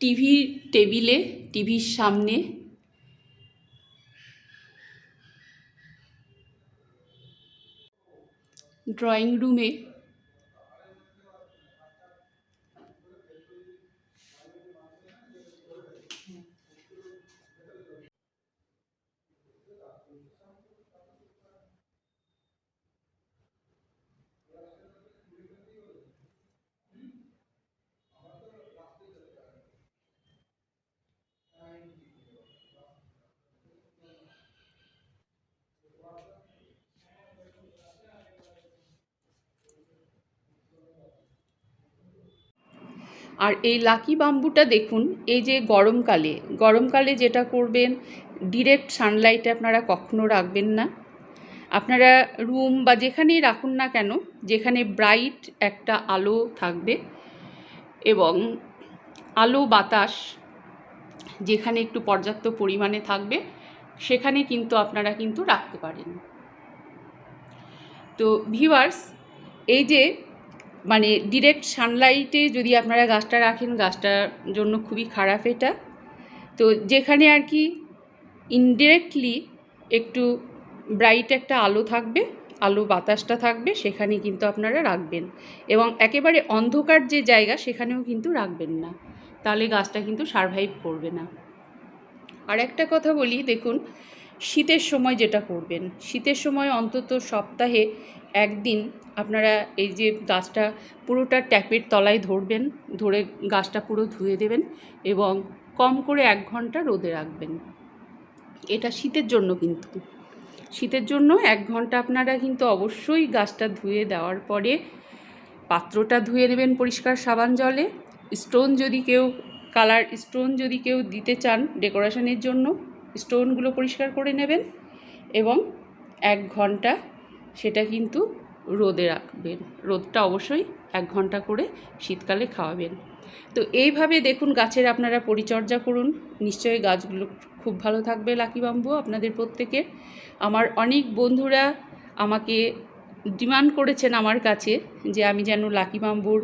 TV টেবিলে টিভির সামনে। ড্রয়িং রুমে আর এই লাকি বাম্বুটা দেখুন, এই যে গরমকালে গরমকালে যেটা করবেন ডিরেক্ট সানলাইটে আপনারা কখনো রাখবেন না। আপনারা রুম বা যেখানেই রাখুন না কেন, যেখানে ব্রাইট একটা আলো থাকবে এবং আলো বাতাস যেখানে একটু পর্যাপ্ত পরিমাণে থাকবে, সেখানে কিন্তু আপনারা কিন্তু রাখতে পারেন। তো ভিউয়ার্স এই যে মানে ডিরেক্ট সানলাইটে যদি আপনারা গাছটা রাখেন, গাছটার জন্য খুবই খারাপ এটা। তো যেখানে আর কি ইনডিরেক্টলি একটু ব্রাইট একটা আলো থাকবে, আলো বাতাসটা থাকবে সেখানে কিন্তু আপনারা রাখবেন। এবং একেবারে অন্ধকার যে জায়গা, সেখানেও কিন্তু রাখবেন না। তাহলে গাছটা কিন্তু সারভাইভ করবে না। আর একটা কথা বলি, দেখুন, শীতের সময় যেটা করবেন, শীতের সময় অন্তত সপ্তাহে একদিন আপনারা এই যে গাছটা পুরোটা ট্যাপের তলায় ধরবেন, ধরে গাছটা পুরো ধুয়ে দেবেন এবং কম করে এক ঘণ্টা রোদে রাখবেন। এটা শীতের জন্য কিন্তু। শীতের জন্য এক ঘণ্টা আপনারা কিন্তু অবশ্যই গাছটা ধুয়ে দেওয়ার পরে পাত্রটা ধুয়ে নেবেন পরিষ্কার সাবান জলে। স্টোন যদি কেউ, কালার স্টোন যদি কেউ দিতে চান ডেকোরেশনের জন্য, স্টোনগুলো পরিষ্কার করে নেবেন এবং এক ঘণ্টা সেটা কিন্তু রোদে রাখবেন। রোদটা অবশ্যই এক ঘণ্টা করে শীতকালে খাওয়াবেন। তো এইভাবে দেখুন গাছের আপনারা পরিচর্যা করুন। নিশ্চয়ই গাছগুলো খুব ভালো থাকবে লাকি বাম্বু আপনাদের প্রত্যেকের। আমার অনেক বন্ধুরা আমাকে ডিমান্ড করেছেন আমার কাছে যে আমি যেন লাকি বাম্বুর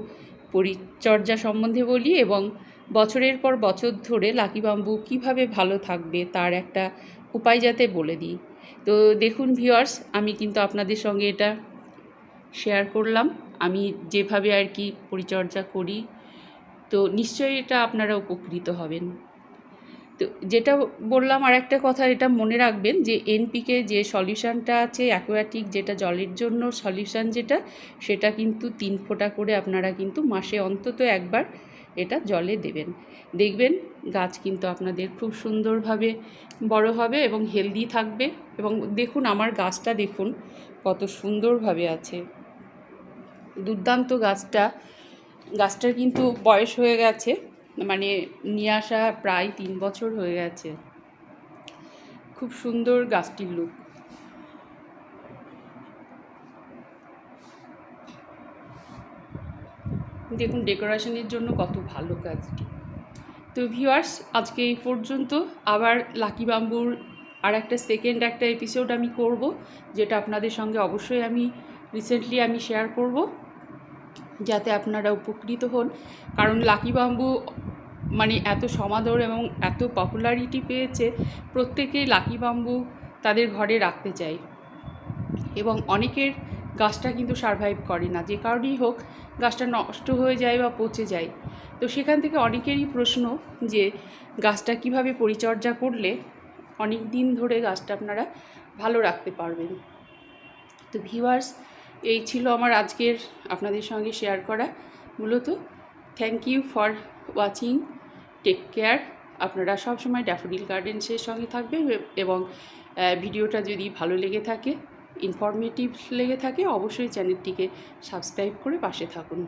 পরিচর্যা সম্বন্ধে বলি এবং বছরের পর বছর ধরে লাকি বাম্বু কীভাবে ভালো থাকবে তার একটা উপায় যাতে বলে দিই। তো দেখুন ভিউয়ার্স আমি কিন্তু আপনাদের সঙ্গে এটা শেয়ার করলাম। আমি যেভাবে আর কি পরিচর্যা করি, তো নিশ্চয়ই এটা আপনারা উপকৃত হবেন। তো যেটা বললাম আর একটা কথা, এটা মনে রাখবেন যে এনপিকে যে সলিউশানটা আছে অ্যাকোয়াটিক যেটা জলের জন্য সলিউশান যেটা, সেটা কিন্তু তিন ফোঁটা করে আপনারা কিন্তু মাসে অন্তত একবার এটা জলে দেবেন। দেখবেন গাছ কিন্তু আপনাদের খুব সুন্দরভাবে বড় হবে এবং হেলদি থাকবে এবং দেখুন আমার গাছটা দেখুন কত সুন্দরভাবে আছে। দুর্দান্ত গাছটা, গাছটার কিন্তু বয়স হয়ে গেছে মানে নিয়ে আসা প্রায় তিন বছর হয়ে গেছে। খুব সুন্দর গাছটির লুক দেখুন ডেকোরেশনের জন্য কত ভালো গাছটি। তো ভিউয়ার্স আজকে এই পর্যন্ত। আবার লাকি বাম্বুর আর একটা সেকেন্ড একটা এপিসোড আমি করব, যেটা আপনাদের সঙ্গে অবশ্যই আমি রিসেন্টলি আমি শেয়ার করব, যাতে আপনারা উপকৃত হন। কারণ লাকি বাম্বু মানে এত সমাদর এবং এত পপুলারিটি পেয়েছে, প্রত্যেকেই লাকি বাম্বু তাদের ঘরে রাখতে চায়। এবং অনেকের গাছটা কিন্তু সারভাইভ করে না, যে কারণেই হোক গাছটা নষ্ট হয়ে যায় বা পচে যায়। তো সেখান থেকে অনেকেরই প্রশ্ন যে গাছটা কীভাবে পরিচর্যা করলে অনেক দিন ধরে গাছটা আপনারা ভালো রাখতে পারবেন। তো ভিউয়ার্স এই ছিল আমার আজকের আপনাদের সঙ্গে শেয়ার করা। মূলত thank you for watching take care আপনারা সবসময় ড্যাফোডিল গার্ডেন্সের সঙ্গে থাকবেন এবং ভিডিওটা যদি ভালো লেগে থাকে ইনফরমেটিভ লেগে থাকে অবশ্যই চ্যানেলটিকে সাবস্ক্রাইব করে পাশে থাকুন।